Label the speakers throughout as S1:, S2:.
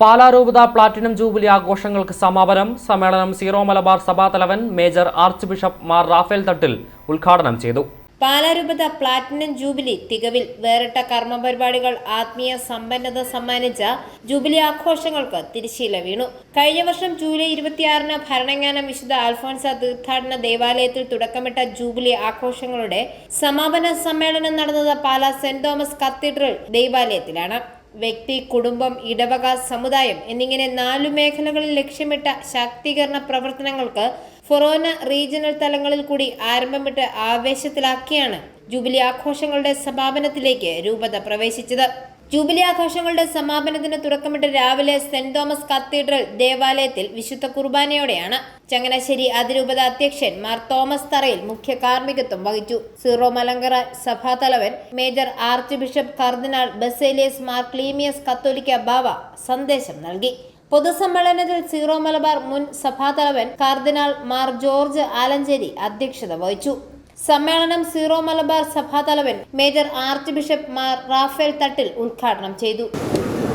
S1: പാലാരൂപത platinum jubilee ആഘോഷങ്ങൾക്ക് സമാപനം. സമ്മേളനം സീറോ മലബാർ സഭാതലവൻ major archbishop Mar Raphael Thattil ഉദ്ഘാടനം ചെയ്തു.
S2: പാലാരൂപത പ്ലാറ്റിനം ജൂബിലി തികവിൽ വേറിട്ട കർമ്മ പരിപാടികൾ ആത്മീയ സമ്പന്നത സമ്മാനിച്ച ജൂബിലി ആഘോഷങ്ങൾക്ക് തിരിശീല വീണു. കഴിഞ്ഞ വർഷം ജൂലൈ ഇരുപത്തിയാറിന് ഭരണങ്ങാനം വിശുദ്ധ അൽഫോൻസ തീർത്ഥാടന ദേവാലയത്തിൽ തുടക്കമിട്ട ജൂബിലി ആഘോഷങ്ങളുടെ സമാപന സമ്മേളനം നടന്നത് പാലാ സെന്റ് തോമസ് കത്തീഡ്രൽ ദേവാലയത്തിലാണ്. വ്യക്തി കുടുംബം ഇടവക സമുദായം എന്നിങ്ങനെ നാലു മേഖലകളിൽ ലക്ഷ്യമിട്ട ശാക്തീകരണ പ്രവർത്തനങ്ങൾക്ക് ഫൊറോന റീജിയണൽ തലങ്ങളിൽ കൂടി ആരംഭമിട്ട് ആവേശത്തിലാക്കിയാണ് ജൂബിലി ആഘോഷങ്ങളുടെ സമാപനത്തിലേക്ക് രൂപത പ്രവേശിച്ചത്. ജൂബിലി ആഘോഷങ്ങളുടെ സമാപനത്തിന് തുടക്കമിട്ട് രാവിലെ സെന്റ് തോമസ് കത്തീഡ്രൽ ദേവാലയത്തിൽ വിശുദ്ധ കുർബാനയോടെയാണ് ചങ്ങനാശ്ശേരി അതിരൂപത അധ്യക്ഷൻ മാർ തോമസ് തറയിൽ മുഖ്യ കാർമ്മികത്വം വഹിച്ചു. Syro Malankara സഭാതലവൻ major archbishop cardinal Baselios Mar Cleemis Catholicos Bava സന്ദേശം നൽകി. പൊതുസമ്മേളനത്തിൽ സീറോ മലബാർ മുൻ സഭാതലവൻ കാർദിനാൾ മാർ ജോർജ് ആലഞ്ചേരി അധ്യക്ഷത വഹിച്ചു. സമ്മേളനം സീറോ മലബാർ സഭാതലവൻ major archbishop Mar Raphael Thattil ഉദ്ഘാടനം ചെയ്തു.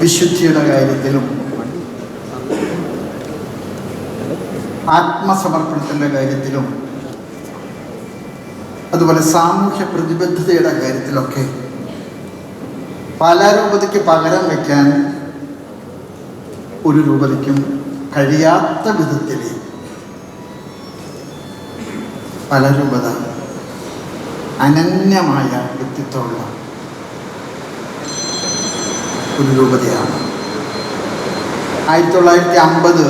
S3: വിശുദ്ധിയുടെ കാര്യത്തിലും ആത്മസമർപ്പണത്തിന്റെ കാര്യത്തിലും അതുപോലെ സാമൂഹ്യ പ്രതിബദ്ധതയുടെ കാര്യത്തിലൊക്കെ പല രൂപതയ്ക്ക് പകരം വയ്ക്കാൻ ഒരു രൂപതയ്ക്കും കഴിയാത്ത വിധത്തിൽ പല രൂപത അനന്യമായ വ്യക്തിത്വമുള്ള ഒരു രൂപതയാണ്. ആയിരത്തി തൊള്ളായിരത്തി അമ്പത്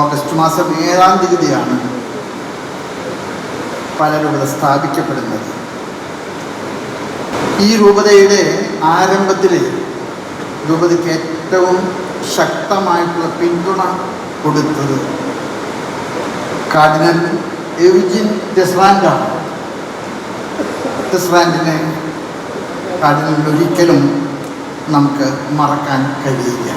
S3: ഓഗസ്റ്റ് മാസം ഏഴാം തീയതിയാണ് പല രൂപത സ്ഥാപിക്കപ്പെടുന്നത്. ഈ രൂപതയുടെ ആരംഭത്തിൽ രൂപതയ്ക്ക് ഏറ്റവും ശക്തമായിട്ടുള്ള പിന്തുണ കൊടുത്തത് കാർഡിനൽ എവിജിൻ ടെസ്റാൻഡാണ് ടെസ്റാൻഡിനെ കാര്യങ്ങളിൽ ഒരിക്കലും നമുക്ക് മറക്കാൻ കഴിയില്ല.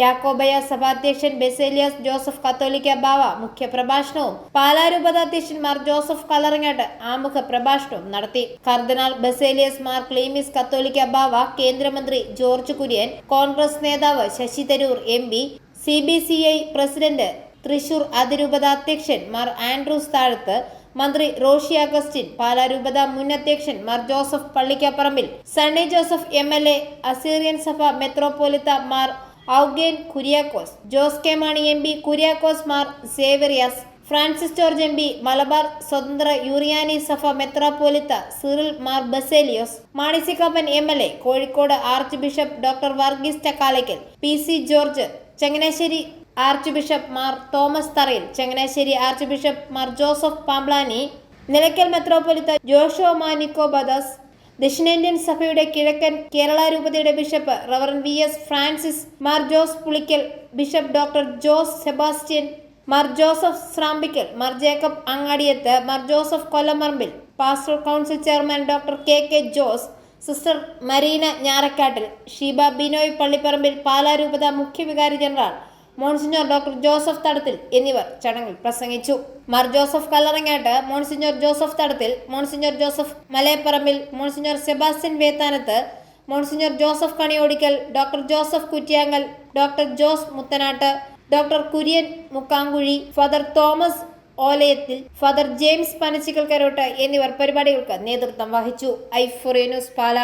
S2: യാക്കോബയ സഭാധ്യക്ഷൻ ബെസേലിയസ് ജോസഫ് കത്തോലിക്ക ബാവ മുഖ്യപ്രഭാഷണവും പാലാരൂപത അധ്യക്ഷൻ മാർ ജോസഫ് കലറങ്ങാട്ട് ആമുഖ പ്രഭാഷണവും നടത്തി. കർദിനാൾ ബെസേലിയസ് മാർ ക്ലീമിസ് കത്തോലിക്ക ബാവ കേന്ദ്രമന്ത്രി ജോർജ് കുര്യൻ കോൺഗ്രസ് നേതാവ് Shashi Tharoor M P C B C I president Thrissur അതിരൂപത അധ്യക്ഷൻ മാർ ആൻഡ്രൂസ് താഴത്ത് മന്ത്രി റോഷി അഗസ്റ്റിൻ പാലാരൂപത മുൻ അധ്യക്ഷൻ Mar Joseph Pallikkaparambil Sunny Joseph M L A Assyrian സഭ Metropolitha Mar Aughen Kuriakose Jose K Mani M P Kuriakose Mar Severios Francis George M P Malabar സ്വതന്ത്ര യൂറിയാനി സഫ മെത്രാപ്പോലിത്ത Cyril Mar Baselios Mani C Kappan M L A Kozhikode archbishop doctor Varghese Chakkalakal P C George Changanassery archbishop Mar Thomas Tharayil Changanassery archbishop Mar Joseph Pamplany Nilakkal മെത്രോപൊലിത്ത ജോഷോ മാനിക്കോ ബദസ് ദക്ഷിണേന്ത്യൻ സഭയുടെ കിഴക്കൻ കേരള രൂപതയുടെ bishop reverend V S Francis Mar Jose Pulickal bishop doctor Jose Sebastian Mar Joseph Srampickal Mar Jacob Angadiath Mar Joseph Kollamparampil pastor council chairman doctor K K Jose sister Marina Njarakkattil Sheeba Binoy Pallipparambil പാലാരൂപത മുഖ്യവികാരി general monsignor doctor Joseph Thadathil എന്നിവർ ചടങ്ങിൽ പ്രസംഗിച്ചു. Mar Joseph Kallarangatt monsignor Joseph Thadathil monsignor Joseph Malayaparambil monsignor Sebastian Vethanath monsignor Joseph Kaniyodickal doctor Joseph Kuttiyankal doctor Jose Muthanattu doctor Kurian Mukkankuzhi father Thomas Olayathil father James Panachikkal Karottu എന്നിവർ പരിപാടികൾക്ക് നേതൃത്വം വഹിച്ചു. ഐ ഫൊറേ news പാല.